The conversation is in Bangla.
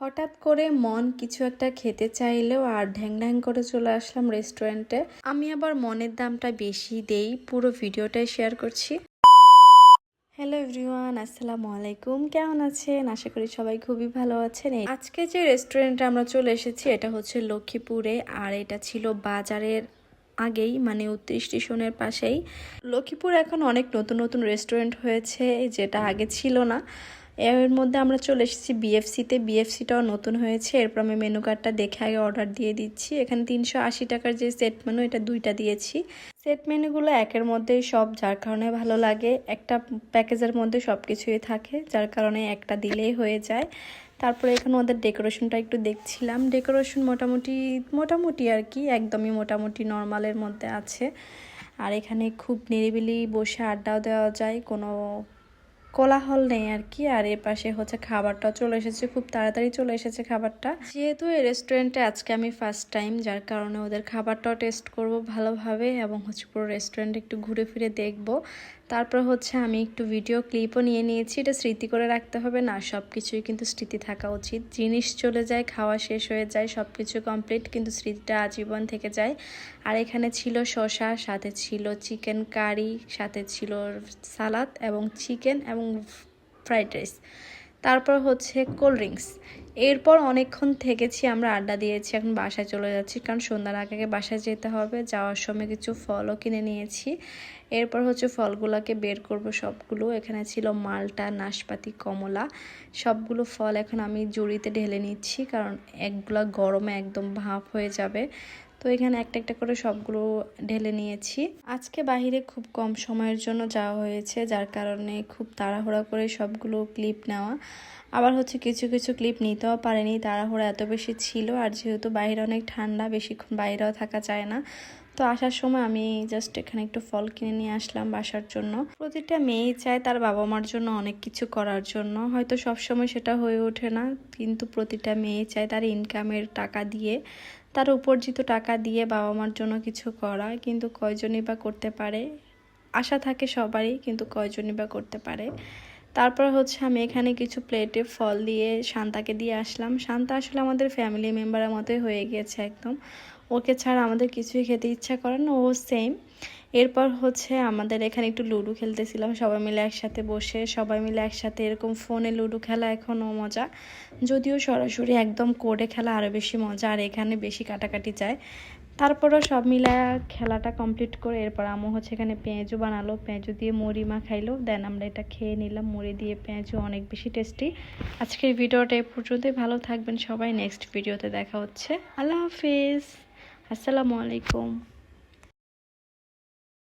হঠাৎ করে মন কিছু একটা খেতে চাইলেও আর ঢ্যাং ঢ্যাং করে চলে আসলাম রেস্টুরেন্টে। আমি আবার মনের দামটা বেশি দেই, পুরো ভিডিওটাই শেয়ার করছি। হ্যালো এভরিওয়ান, আসসালামু আলাইকুম। কেমন আছেন? আশা করি সবাই খুবই ভালো আছেন। আজকে যে রেস্টুরেন্টে আমরা চলে এসেছি, এটা হচ্ছে লক্ষ্মীপুরে, আর এটা ছিল বাজারের আগেই মানে উত্তর স্টেশনের পাশেই। লক্ষ্মীপুর এখন অনেক নতুন নতুন রেস্টুরেন্ট হয়েছে, যেটা আগে ছিল না। এর মধ্যে আমরা চলে এসেছি বিএফসিতে বিএফসিটাও নতুন হয়েছে। এরপর আমি মেনু কার্ডটা দেখে আগে অর্ডার দিয়ে দিচ্ছি। এখানে তিনশো আশি টাকার যে সেট মেনু এটা দুইটা দিয়েছি। সেট মেনুগুলো একের মধ্যে সব, যার কারণে ভালো লাগে। একটা প্যাকেজের মধ্যে সব কিছুই থাকে, যার কারণে একটা দিলেই হয়ে যায়। তারপরে এখানে ওদের ডেকোরেশনটা একটু দেখছিলাম। ডেকোরেশন মোটামুটি মোটামুটি আর কি, একদমই মোটামুটি নর্মালের মধ্যে আছে। আর এখানে খুব নিরিবিলি বসে আড্ডাও দেওয়া যায়। কোনো কোলাহল নেই আর কি, আর এর পাশে হচ্ছে খাবারটাও চলে এসেছে, খুব তাড়াতাড়ি চলে এসেছে খাবারটা। যেহেতু এই রেস্টুরেন্টে আজকে আমি ফার্স্ট টাইম যার কারণে ওদের খাবারটাও টেস্ট করব ভালোভাবে এবং হচ্ছে পুরো রেস্টুরেন্ট একটু ঘুরে ফিরে দেখব। তারপর হচ্ছে আমি একটু ভিডিও ক্লিপও নিয়ে নিয়েছি, এটা স্মৃতি করে রাখতে হবে না সব কিছুই কিন্তু স্মৃতি থাকা উচিত। জিনিস চলে যায়, খাওয়া শেষ হয়ে যায় সব কিছু কমপ্লিট কিন্তু স্মৃতিটা আজীবন থেকে যায়। আর এখানে ছিল শসা, সাথে ছিল চিকেন কারি সাথে ছিল সালাদ এবং চিকেন এবং ফ্রাইড রাইস। তারপর হচ্ছে কোল্ড ড্রিঙ্কস। এরপর অনেকক্ষণ থেকেছি আমরা আড্ডা দিয়েছি, এখন বাসায় চলে যাচ্ছি। কারণ সন্ধ্যার আগে আগে বাসায় যেতে হবে, যাওয়ার সময় কিছু ফলও কিনে নিয়েছি। এরপর হচ্ছে ফলগুলোকে বের করব সবগুলো। এখানে ছিল মালটা, নাশপাতি, কমলা, সবগুলো ফল এখন আমি জুড়িতে ঢেলে নিচ্ছি। কারণ একগুলা গরমে একদম ভাপ হয়ে যাবে। তো এখানে একটা একটা করে সবগুলো ঢেলে নিয়েছি। আজকে বাহিরে খুব কম সময়ের জন্য যাওয়া হয়েছে, যার কারণে খুব তাড়াহুড়া করে সবগুলো ক্লিপ নেওয়া। আবার হচ্ছে কিছু কিছু ক্লিপ নিতেও পারেনি, তাড়াহুড়া এত বেশি ছিল আর যেহেতু বাইরে অনেক ঠান্ডা, বেশিক্ষণ বাইরেও থাকা যায় না। তো আসার সময় আমি জাস্ট এখানে একটু ফল কিনে নিয়ে আসলাম বাসার জন্য। প্রতিটা মেয়েই চায় তার বাবা মার জন্য অনেক কিছু করার জন্য। হয়তো সব সময় সেটা হয়ে ওঠে না, কিন্তু প্রতিটা মেয়ে চায় তার ইনকামের টাকা দিয়ে। তার উপার্জিত টাকা দিয়ে বাবা মার জন্য কিছু করা, কিন্তু কয়জনই বা করতে পারে? আশা থাকে সবারই, কিন্তু কয়জনই বা করতে পারে? তারপর হচ্ছে আমি এখানে কিছু প্লেটে ফল দিয়ে শান্তাকে দিয়ে আসলাম। শান্তা আসলে আমাদের ফ্যামিলি মেম্বারের মতোই হয়ে গিয়েছে একদম। ওকে ছাড়া আমাদের কিছুই খেতে ইচ্ছা করে না, ও সেম এরপর হচ্ছে আমাদের এখানে একটু লুডো খেলতেছিলাম, সবাই মিলে একসাথে বসে, সবাই মিলে একসাথে এরকম ফোনে লুডো খেলা এখনও মজা। যদিও সরাসরি একদম কোডে খেলা আরও বেশি মজা, আর এখানে বেশি কাটাকাটি যায়। তারপরও সব মিলা খেলাটা কমপ্লিট করে এরপর আমও হচ্ছে এখানে পেঁয়াজু বানালো, পেঁয়াজু দিয়ে মুড়ি মা খাইলো দেন আমরা এটা খেয়ে নিলাম, মুড়ি দিয়ে পেঁয়াজু অনেক বেশি টেস্টি আজকের ভিডিওটা এই পর্যন্তই, ভালো থাকবেন সবাই নেক্সট ভিডিওতে দেখা হচ্ছে। আল্লাহ হাফিজ, আসসালামু আলাইকুম।